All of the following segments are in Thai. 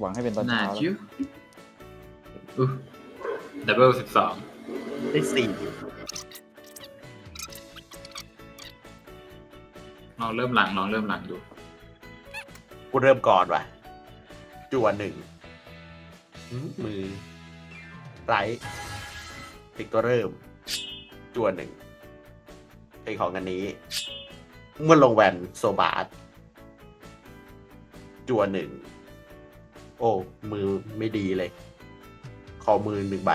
หวังให้เป็นตอนน่าเช้าแล้วจิ้วอู้ดับเบิลสิบสองได้สี่ลองเริ่มหลังลองเริ่มหลังดู กูเริ่มก่อนว่ะจั่วหนึ่งหืมมือไรติกตัวเริ่ม จั่วหนึ่งเป็นของอันนี้ เมื่อลงแวนโซบาสจั่วหนึ่ง โอ้ มือไม่ดีเลย ขอมือหนึ่งใบ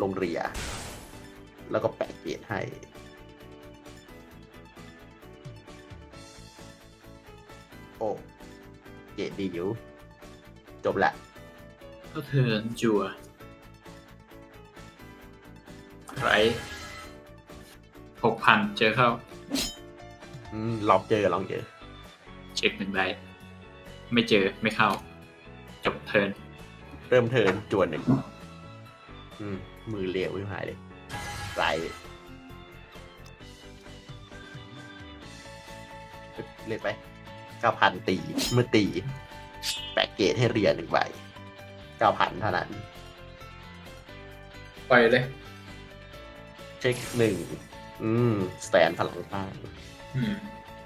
ลงเรีย แล้วก็แปะเกียรให้ โอ้เกรดดีอยู่จบละก็เทิร์นจัวไรหกพันเจอเข้าอืมลองเจอลองเจอ เช็คหนึ่งได้ไม่เจอไม่เข้า จบเทิร์นเริ่มเทิร์นจวนหนึ่งอืมมือเลี้ยวไม่หายเลยไรเล่นไปเก้าพันตีเมื่อตี แปะเกตให้เรียนหนึ่งใบเก้าพันเท่านั้น ไปเลย เช็คหนึ่งอืมสแตนพลังต้านอืม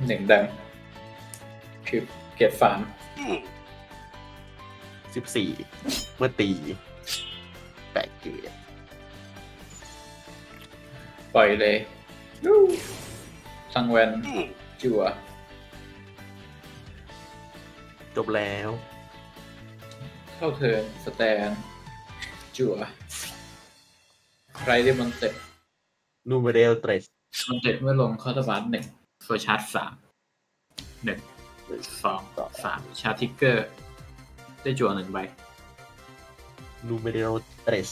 หนึ่งดังคือเกียรติฟาร์ม สิบสี่เมื่อตีแปะเกตปล่อยเลยสังเวนจัวจบแล้ว เข้าเทิร์นสแตน จัวไรที่มันเต็ดนูเมเรลเตรสมันเต็ดเมื่อลงคอร์ตบัสหนึ่งโซชาร์จสามหนึ่งสองสามชาร์ทิกเกอร์ ได้จัวหนึ่งใบ นูเมเรลเตรส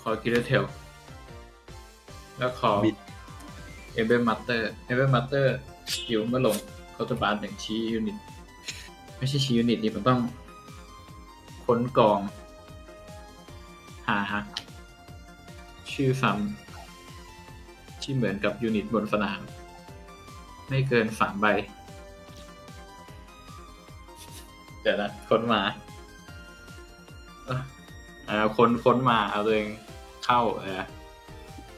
คอคิลเทล แล้วคอบิด เอเบอร์มัตเตอร์ เอเบอร์มัตเตอร์อยู่เมื่อลงคอร์ตบัสหนึ่งชี้ยูนิต ไม่ใช่ชี้ยูนิตนี่มันต้องค้นกอง หาฮะชื่อซ้ำที่เหมือนกับยูนิตบนสนาม ไม่เกินสามใบ เดี๋ยวนะค้นมาเอ้ออ่าค้นค้นมาเอาตัวเองเข้าเออ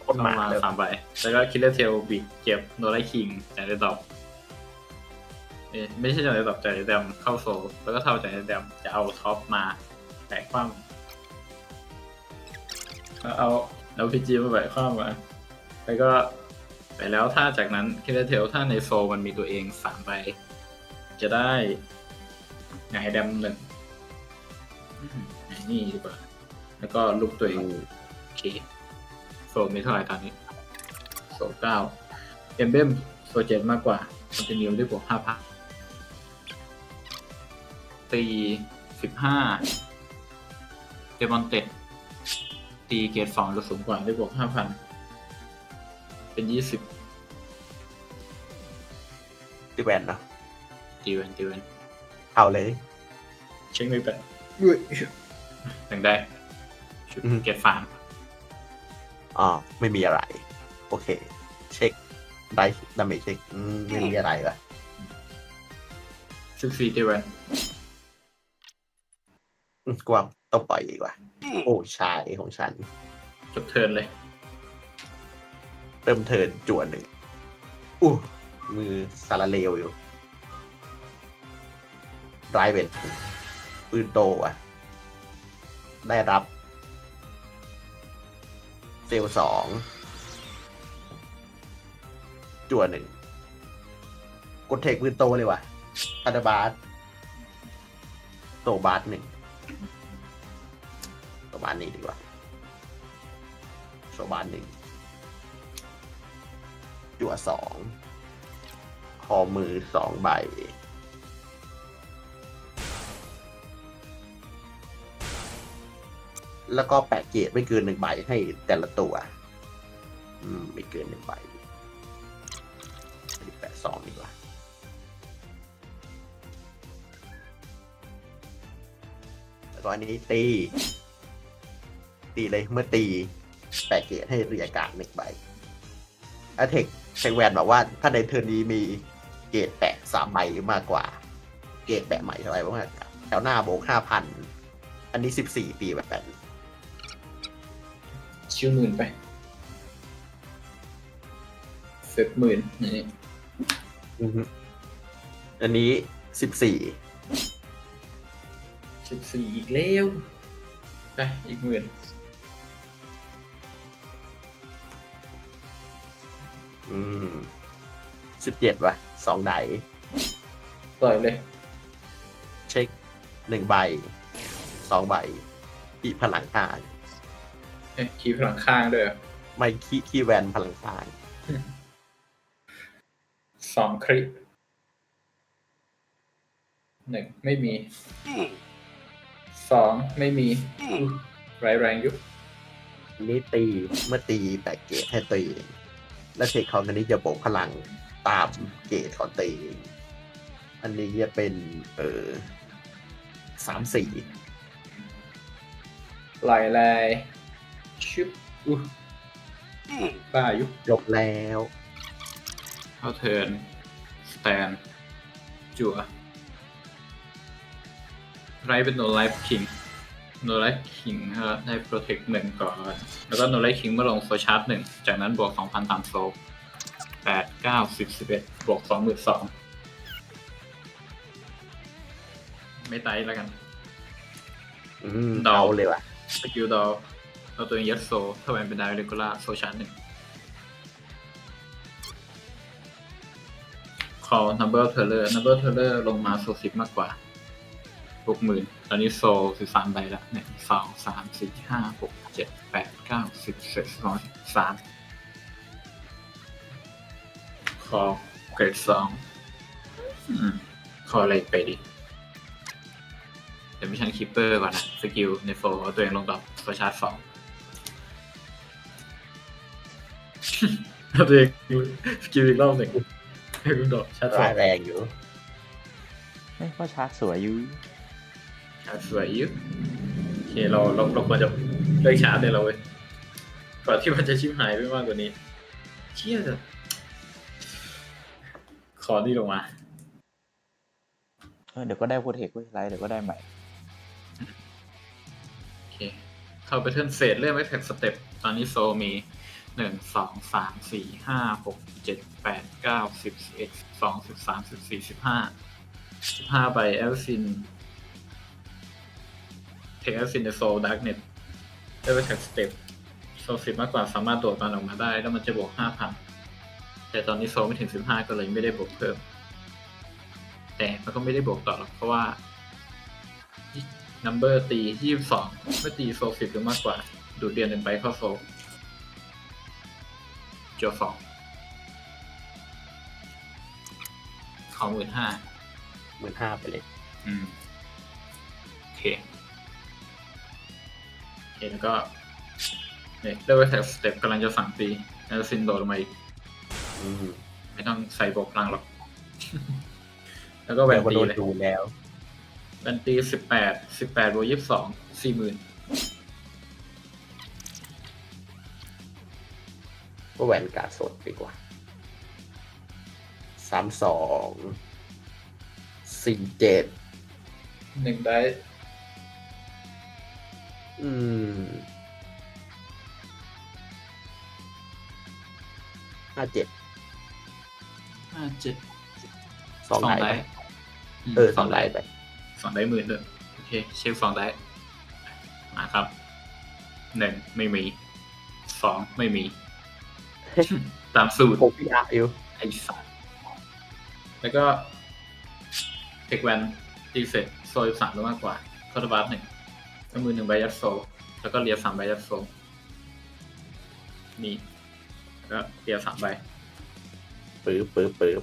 คนเข้ามามาเลยสามใบแล้วก็คิลเลอร์เทลบิดเก็บโนไลคิงจากในดอกเอ้ยไม่ใช่จากในดอกจากในแดมเข้าโซลแล้วก็เท่าจากในแดมจะเอาท็อปมาแตะคว่ำแล้วเอาเอาพีจีมาแตะคว่ำมาแล้วก็ไปแล้วถ้าจากนั้นคิลเลอร์เทลถ้าในโซลมันมีตัวเองสามใบจะได้ ไงแดมหนึ่งอืมไอ้นี่ดีกว่า แล้วก็ลุกตัวเองโอเคโซมีเท่าไหร่ตอนนี้โซเก้าเอมเบมโซเจ็ดมากกว่าคอนติเนียได้บวกห้าพันตีสิบห้าเดมอนเต็ดตีเกรดสองจะสูงกว่าได้บวกห้าพันเป็นยี่สิบติแวนเนาะตีเวนตีเวน เอาเลย เช็คไม่เป็นด้วยถึงได้ชุดอืม เกรดฟาร์มอ๋อไม่มีอะไร โอเค เช็คได้ดาเมจเช็คอืมไม่มีอะไรวะสิบสี่ตีเวนอืมกวางต้องปล่อยดีกว่า โอ้ชายของฉัน จบเทิร์นเลยเริ่มเทิร์นจวนหนึ่งอู้มือสารเลวอยู่ ไรเวนปืนโตอะ ได้รับเซลสองจวหนึ่งกดเทคปืนโตเลยว่ะอัตบาสโตบาสหนึ่งประมาณนี้ดีกว่าโซบาสหนึ่งจั่วสองคอมือสองใบ แล้วก็แปะเกรดไม่เกินหนึ่งใบให้แต่ละตัว อืม ไม่เกินหนึ่งใบแปะสองดีกว่าแล้วก็อันนี้ตี ตีเลยเมื่อตี แปะเกรดให้เรียกการดหนึ่งใบอเทคเชงแวนบอกว่า ถ้าในเทิร์นี้มีเกรดแปะสามใบหรือมากกว่า เกรดแปะใหม่เท่าไหร่บ้างแถวหน้าโบกห้าพันอันนี้สิบสี่ปีแบบน ชิวหมื่นไป เสร็จหมื่นนี่อือฮึอันนี้สิบสี่สิบสี่อีกแล้วไปอีกหมื่นอืมสิบเจ็ดว่ะสองไดปล่อยเลยเช็คหนึ่งใบสองใบขีพลังข้าง เอ๊ะคีย์พลังข้างด้วยเหรอไม่ขี้ขี้แวนพลังข้างสองคริหนึ่งไม่มีสองไม่มีอุ๊ยไรายแรงอยุบอันนี้ตีเมื่อตีแต่เกตให้ตี และเทคของอันนี้จะโบกพลังตามเกตของตี อันนี้จะเป็น เออสามสี่ไหลแรง ชุบอุ้ยบ้ายุบจบแล้วเข้าเทิร์นสแตนจั่วไรเป็นโนไลฟ์คิงโนไลฟ์คิงได้โปรเทคหนึ่งก่อน แล้วก็โนไลฟ์คิงเมื่อลงโซชาร์จหนึ่งจากนั้นบวกสองพันตามโซแปดเก้าสิบสิบเอ็ดบวกสองหมื่นสองไม่ไตแล้วกัน อืมเดาเอาเลยว่ะสกิลดอ เอาตัวเองยัดโซถ้าแวนเป็นไดเรกูล่าโซชาร์หนึ่ง call number teller number teller ลงมาโซสิบมากกว่าหกหมื่นตอนนี้โซสิบสามใบละหนึ่งสองสามสี่ห้าหกเจ็ดแปดเก้าสิบสิบเอ็ดสองสาม call เกรดสองอืม call อะไรไปดิเดี๋ยวมิชันคิปเปอร์ก่อนนะ สกิลในโฟเอาตัวเองลงกับโซชาร์จสอง เอาตัวเองสกิลอีกรอบหนึ่งให้ลูกดอกชาร์จสอร้างยแรงอยู่ไม่ก็ชาร์จสวยอยู่ชาร์จสวยอยุโอเคเราเราเราควรจะเลิกชาร์จเลยเราเว้ยก่อนที่มันจะชิบหายไปมากกว่านี้เชี่ยจะขอนี่ลงมา เออเดี๋ยวก็ได้โปรเทคเว้ยไลท์เดี๋ยวก็ได้ใหม่ โอเคเข้าไปเทิร์นเฟสเริ่มไม่แท็กสเต็ปตอนนี้โซมี หนึ่งสองสามสี่ห้าหกเจ็ดแปดเก้าสิบสิบเอ็ดสิบสองสิบสามสิบสี่สิบห้าสิบห้าใบเอลซินเทคเอลซินในโซดาร์กเน็ตได้ไปแท็กสเต็ปโซสิบมากกว่าสามารถโดดมันออกมาได้ แล้วมันจะบวกห้าพันแต่ตอนนี้โซไม่ถึงสิบห้าก็เลยไม่ได้บวกเพิ่ม แต่มันก็ไม่ได้บวกต่อหรอกเพราะว่านัมเบอร์ตีที่ยี่สองเมื่อตีโซสิบหรือมากกว่า ดูดเรียนหนึ่งไปเข้าโซ จวสองของหมื่นห้าหมื่นห้าไปเลย อืม โอเค โอเค แล้วก็เนี่ยเลือกไว้แท็กสเต็ปกำลังจะสั่งตีแล้วซินโดดลงมาอีก อืมไม่ต้องใส่บวกพลังหรอก แล้วก็แหวแต่นว่าตีโดนเลยดูแล้วแหวนตีสิบแปดสิบแปดบวกยี่สิบสองสี่หมื่น ก็แหวนการ์ดสดดีกว่าสามสองสี่เจ็ดหนึ่งได้อืมห้าเจ็ดห้าเจ็ดสองไดได้เออสองไดไปสองได้หมื่นด้วยโอเคเช็คสองได้มาครับหนึ่งไม่มีสองไม่มี ตามสูตรผมพี่อาอยู่ไอ้สัสแล้วก็เทคแวนตีเสร็จโซลสามหรือมากกว่าคอร์ดบาร์หนึ่งก็มือหนึ่งใบยัดโซลแล้วก็เรียสามใบยัดโซลนี่แล้วก็เรียสามใบปื๊บปื๊บปื๊บ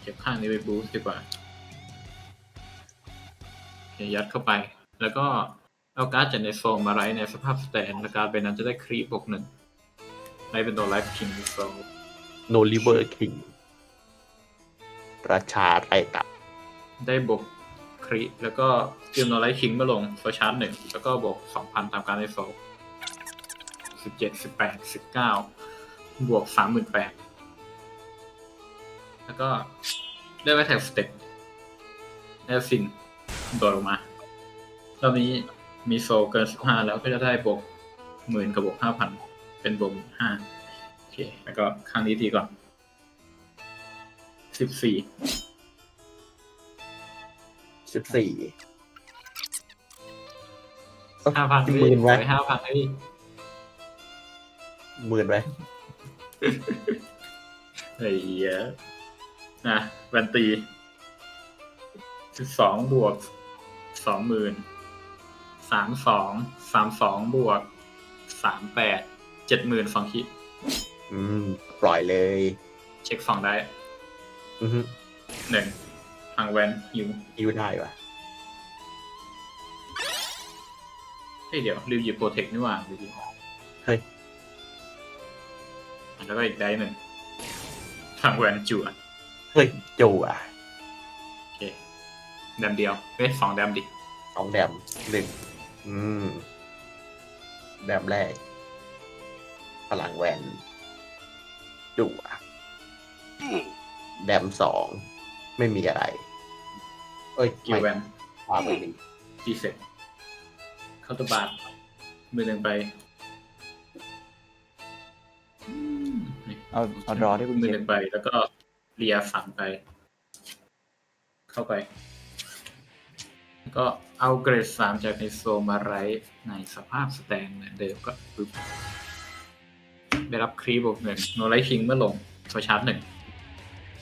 เก็บข้างนี้ไปบูสต์ดีกว่าโอเคยัดเข้าไป แล้วก็ เอาการ์ดจากในโซลมาไรในสภาพสแตนและการ์ดใบนั้นจะได้ครีบวกหนึ่งไลฟ์เป็นตัวไลฟ์คิงโซลโนลิเวอร์คิงราชาไรตับได้บวกคริแล้วก็เตรียมโนไลท์คิงมาลงโซชาร์จหนึ่งแล้วก็บวกสองพันตามการในโซสิบเจ็ดสิบแปดสิบเก้าบวกสามหมื่นแปดแล้วก็ได้ไปแท็กสเต็ปแอสซินโดดลงมารอบนี้ มีโซเกินสิบห้าแล้วก็จะได้บวกหมื่นกับบวกห้าพันเป็นบวกห้าโอเค แล้วก็ข้างนี้ทีก่อนสิบสี่สิบสี่ห้าพันหมื่นไว้ห้าพันพี่หมื่นไว้ไอ้เหี้ยนะแวนตีสิบสองบวกสองหมื่น สามสองสามสองบวกสามแปดเจ็ดหมื่นสองคิดอืม ปล่อยเลย เช็คสองได้อือฮึหนึ่งทางแวนฮิวยิวได้วะเฮ้ยเดี๋ยวลืมหยิบโปรเทคนี่หว่าดูดิเฮ้ยแล้วก็อีกได้หนึ่งทางแวนจั่วเฮ้ยจูอะโอเคแดมเดียวเอ้ยสองแดมดิสองแดมหนึ่ง อืมแดมแรก พลังแวนจูอะแดมสอง ไม่มีอะไร เอ้ยกิวแวนมาไปหนึ่งตีเสร็จเคาน์เตอร์บาร์มือหนึ่งไปอืมนี่เอาเอาดรอที่คุณมือเก็หบนึ่งไป แล้วก็เรียสามไป เข้าไปแล้ว ก็เอาเกรดสามจากในโซมาไรท์ในสภาพสแตนเหมือนเดิมก็ปึ๊บได้รับครีบวกหนึ่งโนไลท์คิงเมื่อลงโซชาร์จหนึ่ง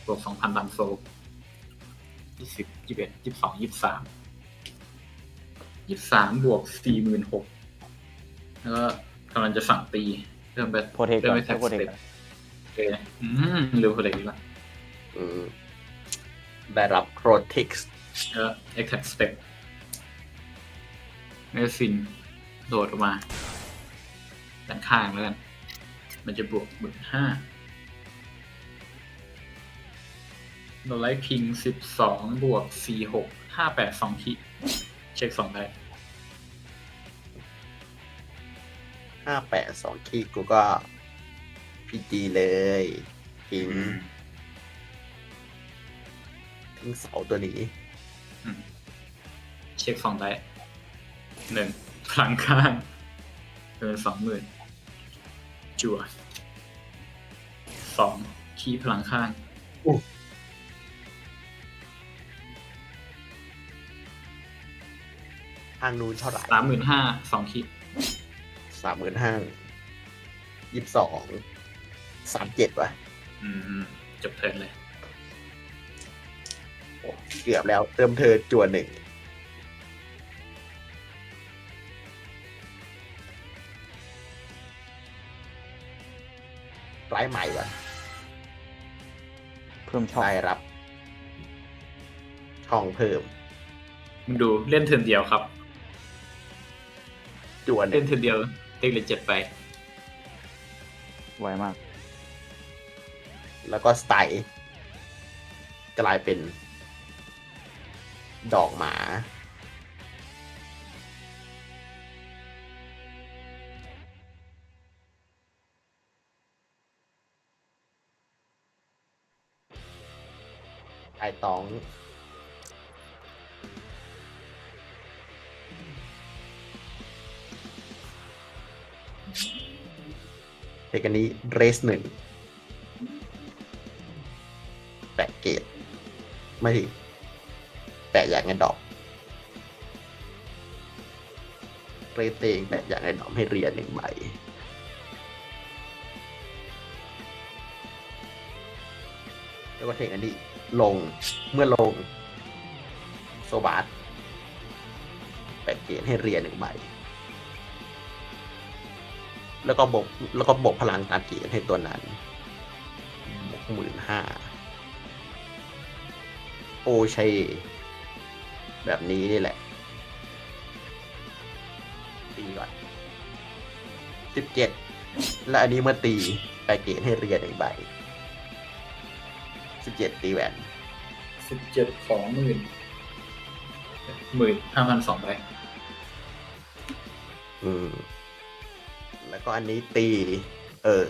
บวกสองพันตามโซยี่สิบยี่สิบเอ็ดยี่สิบสองยี่สิบสามยี่สิบสามบวกสี่หมื่นหกแล้วก็กำลังจะสั่งตีเริ่มไปโปรเทคเริ่ก่มอนไปใช้แท็กโปรสเทคเต็ปก่อนโอเคอืมเร็วกว่าเด็กอีกแล้วอืมได้รับโ r รติกส์แล้ว attack step เมสินโดดออกมาด้านข้างแล้วกัน มันจะบวกหมื่นห้าโนไลท์คิงสิบสองบวกสี่หกห้าแปดสองขีเช็คสองได้ห้าแปดสองขีดกูก็พีจีเลยทิ้งทิ้งเสาตัวนี้อืมเช็คสองได้ หนึ่งพลังข้างเกินสองหมื่นจั่วสองคีย์พลังข้างทางนู้นเท่าไหร่สามหมื่นห้าสองคีย์สามหมื่นห้ายี่สิบสองสามเจ็ดว่ะ อืม จบเทิร์นเลย โอ้เกือบแล้วเติมเธอจวนหนึ่ง ไลฟ์ใหม่ว่ะเพิ่มช่องได้รับ ช่องเพิ่ม มึงดูเล่นเทิร์นเดียวครับ จวนหเล่นึ่นงเทิร์นเดียวเต็กเลยเจ็ดไป ไวมาก แล้วก็สไตล์กลายเป็น ดอกหมา ตองเทกันนี้เรสหนึ่งแปะเกตไม่ถึงแปะอย่างเงินดอกเรเตงแปะอย่างเงินดอกให้เรียนหนึ่งใบ แล้วก็เทคอันนี้ลงเมื่อลง โซบาสแปะเกตให้เรียนหนึ่งใบ แล้วก็บกแล้วก็บกพลังตามเกตให้ตัวนั้นบกหมื่นห้าโอใช่แบบนี้นี่แหละตีก่อนสิบเจ็ดและอันนี้เมื่อตีไปเกณฑ์ให้เรียนหนึ่งใบ สิบเจ็ดตีแหวนสิบเจ็ดของหมื่นหมื่นห้าพันสองไปอืม แล้วก็อันนี้ตี เออ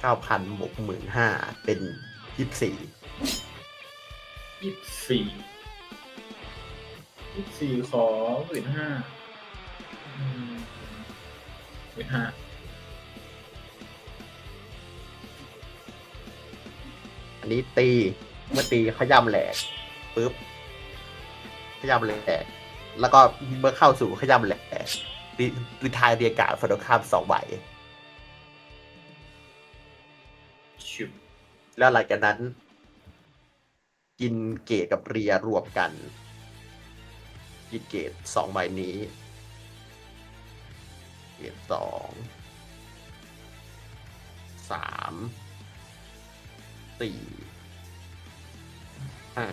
เก้าพันบวกหมื่นห้าเป็นยี่สิบสี่ยี่สิบสี่ยี่สิบสี่ขอหมื่นห้าหมื่นห้า อันนี้ตี เมื่อตีขย้ำแหลกปุ๊บขย้ำแหลก แล้วก็เมื่อเข้าสู่ขย้ำแหลกรีรีทายเรียกาศฟอโดคามสองใบชิบแล้วหลังจากนั้น กินเกตกับเรียรวมกัน กินเกตสองใบนี้ เกตสองสาม สี่ห้า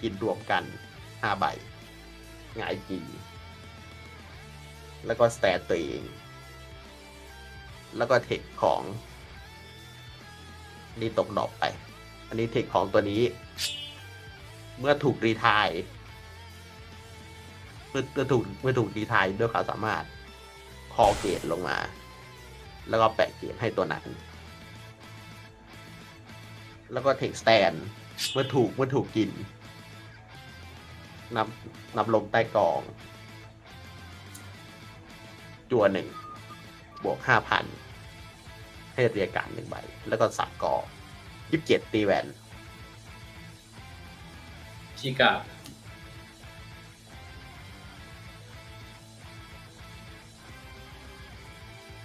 กินรวมกันห้าใบหงายจีแล้วก็สแตทตัวเอง แล้วก็เทคของ นี่ตกดอกไป อันนี้เทคของตัวนี้ เมื่อถูกรีทายเมื่อถูกเมื่อถูกรีไทายด้วยความสามารถ คอเกตลงมา แล้วก็แปะเกตให้ตัวนั้น แล้วก็เทคสแตนเมื่อถูกเมื่อถูกกินนำนำลงใต้กอง จัวหนึ่ง บวกห้าพันให้เรียกการหนึ่งใบ แล้วก็สับกอยี่สิบเจ็ดตีแวนชิกา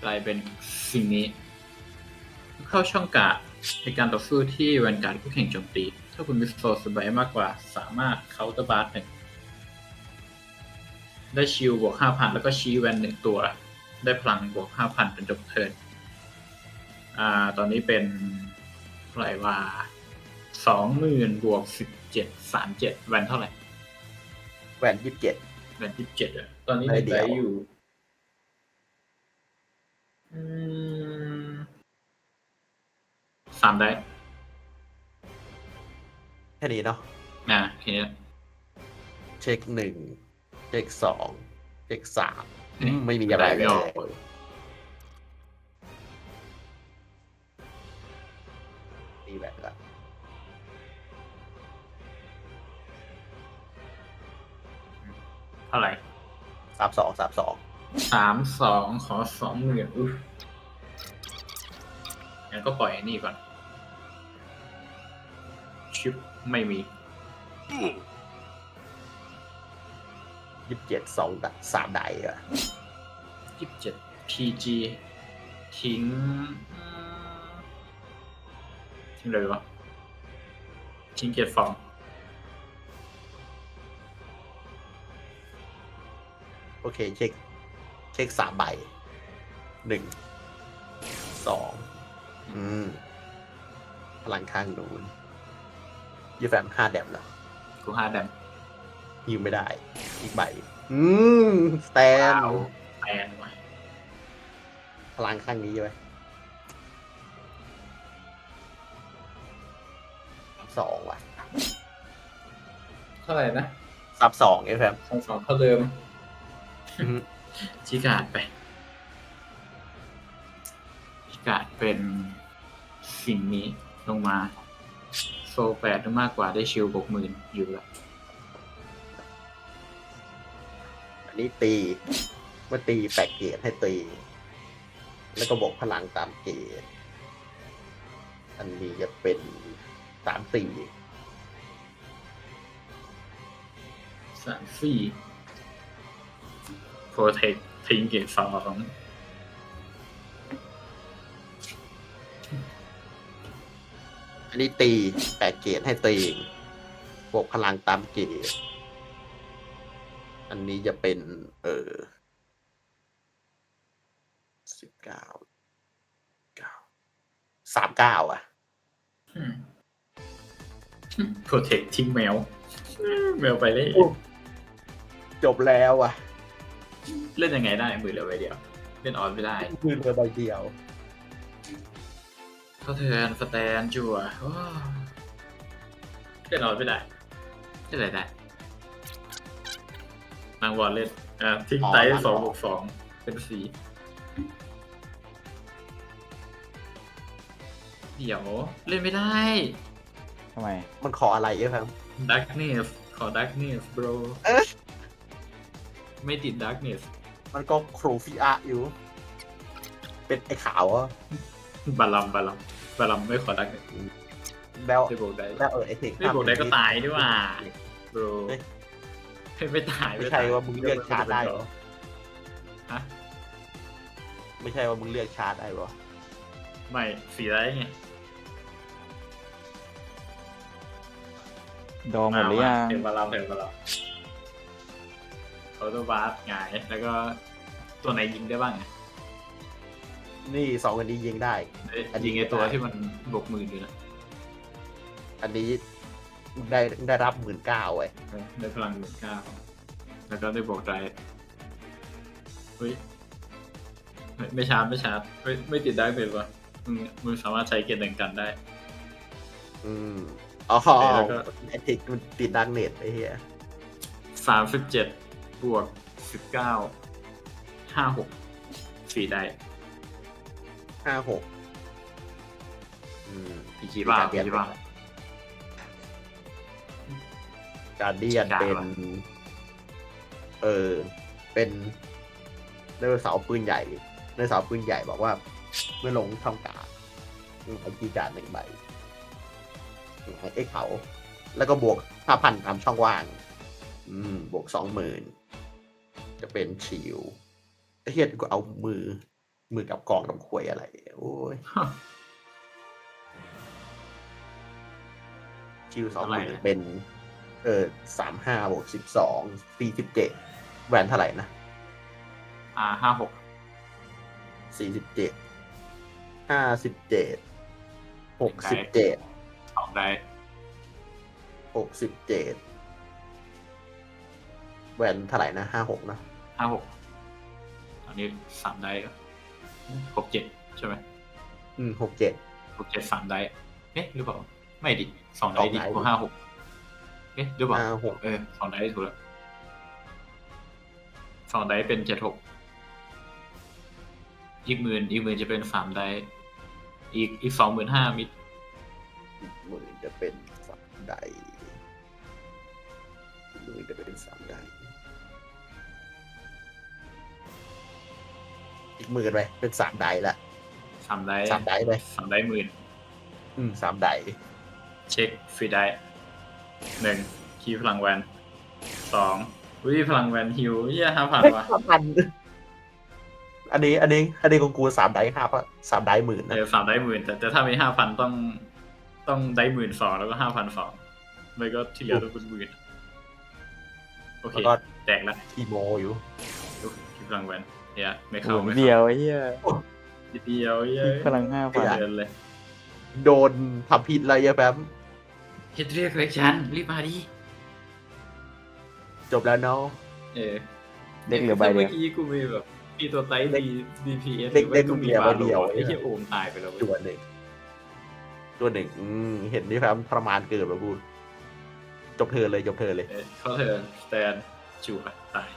กลายเป็นสิ่งนี้ เข้าช่องกา ในการต่อสู้ที่แวนการ์ดคู่แข่งโจมตี ถ้าคุณมีโซสบายมากกว่า สามารถเคาน์เตอร์บาร์หนึ่งได้ชิลบวกห้าพันแล้วก็ชี้แวนหนึ่งตัว ได้พลังบวกห้าพันเป็นจบเทิร์นอ่า ตอนนี้เป็นเท่าไหร่ว่าสองหมื่นบวกสิบเจ็ดสามเจ็ดแวนเท่าไหร่แวนยี่สิบเจ็ด แวนยี่สิบเจ็ดอะตอนนี้ได้มีเดีไดยวอยู่ อืม สามได้แค่นี้เนาะอะแค่นี้แหละเช็คหนึ่งเช็คสองเช็คสามนี่ไม่มีอะไรไม่เลออกยตีแวนละเท่าไหร่สามสองสามสองสามสองขอสองหมื่นอุ๊ยงั้นก็ปล่อยอันนี้ก่อน ชิปไม่มียี่สิบเจ็ดสองสามไดอะยี่สิบเจ็ด PG ทิ้งอืมทิ้งเลยวะทิ้งเกียรติฟองโอเค เช็ค เช็คสามใบหนึ่งสองอืมพลังข้างนู้น ยี่แฟมห้าแดมแล้วกูห้าแดมยิวไม่ได้ อีกใบ อืมสแตนว้าวแปนว่ะพลังข้างนี้ไว้สองว่ะ เท่าไหร่นะซับสองเอฟแฟมสองสองเท่าเดิมชิกาดไปชิกาดเป็นสิ่งนี้ลงมา โซแปดหรือมากกว่าได้ชิลบกหมื่นอยู่ละอันนี้ตีเมื่อตีแปดเกตให้ตี แล้วก็บอกพลังตามเกตอันนี้จะเป็นสามสี่สามสี่โปรเทคทิ้งเกตสอง อันนี้ตีแปดเกตให้ตีบวกพลังตามเกตอันนี้จะเป็น เออสิบเก้าเก้าสามเก้าอะโปรเทคทิ้งแมว แมวไปเลย จบแล้วอะ เล่นยังไงได้มือเหลือใบเดียว เล่นออนไม่ได้ มือเรือใบเดียว เข้าเทิร์นสแตนจั่วว้าวเล่นออนไม่ได้เล่นอะไรได้นางวอลเล่นอ่าทิ้งไตอ๋อสองบวกสองเป็นสีเดี๋ยว เล่นไม่ได้ทำไม มันขออะไรเอ้ครับดักเนสขอ darkness bro เอ๊ะไม่ติด darkness มันก็โครฟิอาอยู่ เป็นไอ้ขาวอะ บาลัมบาลัมบาลัมไม่ขอ darkness แล้วได้บอกได้แล้วเออไอ้เทคไม่บอกได้ก็ตายดีกว่า bro เฮ้ยไม่ตายไม่ใช่ว่ามึงเลือกชาร์จได้เหรอฮะไม่ใช่ว่ามึงเลือกชาร์จได้เหรอไม่สีไรไงดองหมดหรือยังเห็นบาลัมเห็นบาลัมเขาตัวบาสหงายแล้วก็ตัวไหนยิงได้บ้างอะ นี่สองอันนี้ยิงได้ เอ้ยอันนี้ ยิงไอตัวได้ที่มันบวกหมื่นอยู่นะอันนี้ได้ได้รับหมื่นเก้าไว้ยเออได้พลังหมื่นเก้าแล้วก็ได้บวกใจเฮ้ยไม่ไม่ชาร์จไม่ชาร์จไม่ไม่ติดได้เลยวะมึงมึงสามารถใช้เกียร์หนึ่งกันได้ อืมอ๋อแล้วก็ไอ้เทคมันติดดังเน็ตไอ้เหี้ยสามสิบเจ็ดบวกสิบเก้าห้าหกสี่ได้ ห้าหกอืมอีกกี่บ้ามีการเปลี่ยนกี่บ้าการเดียนการเป็นวะเออ เป็นไดโนเสาร์ปืนใหญ่ไดโนเสาร์ปืนใหญ่บอกว่า เมื่อลงช่องกลางไอจีการดหนึ่งใบให้ไอ้เขา แล้วก็บวกห้าพันตามช่องว่าง อืม บวกสองหมื่นจะเป็นชิวไอ้เฮียก็เอามือ มือกับกองกับควยอะไร โอ้ยชิวสองหมื่นเป็น เออสามห้าบวกสิบสองสี่สิบเจ็ดแหวนเท่าไหร่นะ อ่าห้าหกสี่สิบเจ็ดห้าสิบเจ็ดหกสิบเจ็ดสองได้หกสิบเจ็ดแหวนเท่าไหร่นะห้าหกนะห้าหกตอนนี้สามได้ หกเจ็ดใช่ไหมอืมหกเจ็ดหกเจ็ดสามได้เอ๊ะหรือเปล่า ไม่ดิสองได้ดิสองได้กว่าห้าหกเอ๊ะหรือเปล่าห้าหกเออสองได้ถูกแล้วสองได้เป็นเจ็ดหกอีกหมื่นอีกหมื่นจะเป็นสามได้อีกอีกสองหมื่นห้ามิดหมื่นจะเป็นสามใดหมื่นจะเป็นสามใด อีกหมื่นไปเป็นสามใดละสามได้สามใดไปสามได้หมื่นอืมสามใดเช็คฟรีได้หนึ่งคีย์พลังแวนสองวิพลังแวนฮิวเยี่ยห้าพันวะห้าพันอันนี้ อันนี้ อันนี้ของกูสามไดห้าพันสามไดหมื่นเอนะอสามได้หมื่นแต่แต่ถ้ามีห้าพันต้องต้องได้หมื่นสองแล้วก็ห้าพันสองไม่ก็ที่เหลือต้องเป็นหมื่นโอเคแล้วก็แตกละทีโมอยู่ดูคีย์พลังแวน เนี่ยไม่หเข้ามุนไม่เดีเข้ายวไอ้เหี้ยนิดเดียวเย้ยพลังห้าพันเดินเลยโดนทำผิดอะไรเยอะแป๊บเฮดเรียกเล็กชันรีบมาดิจบแล้วเนาะเออเด็กเหลือใบเดีเมื่ยวอกี้กูมีแบบมีตัวไตเด็กดี DPS เด็กเด็กกูเหลือใบเดียวไอ้เหี้ยโอมตายไปแล้วเว้ยตัวหนึ่งตัวหนึ่งอืมเห็นที่แป๊บทรมานเกินแบบพูดจบเธอเลยจบเธอเลย เออเข้าเธอสแตนจั่วตาย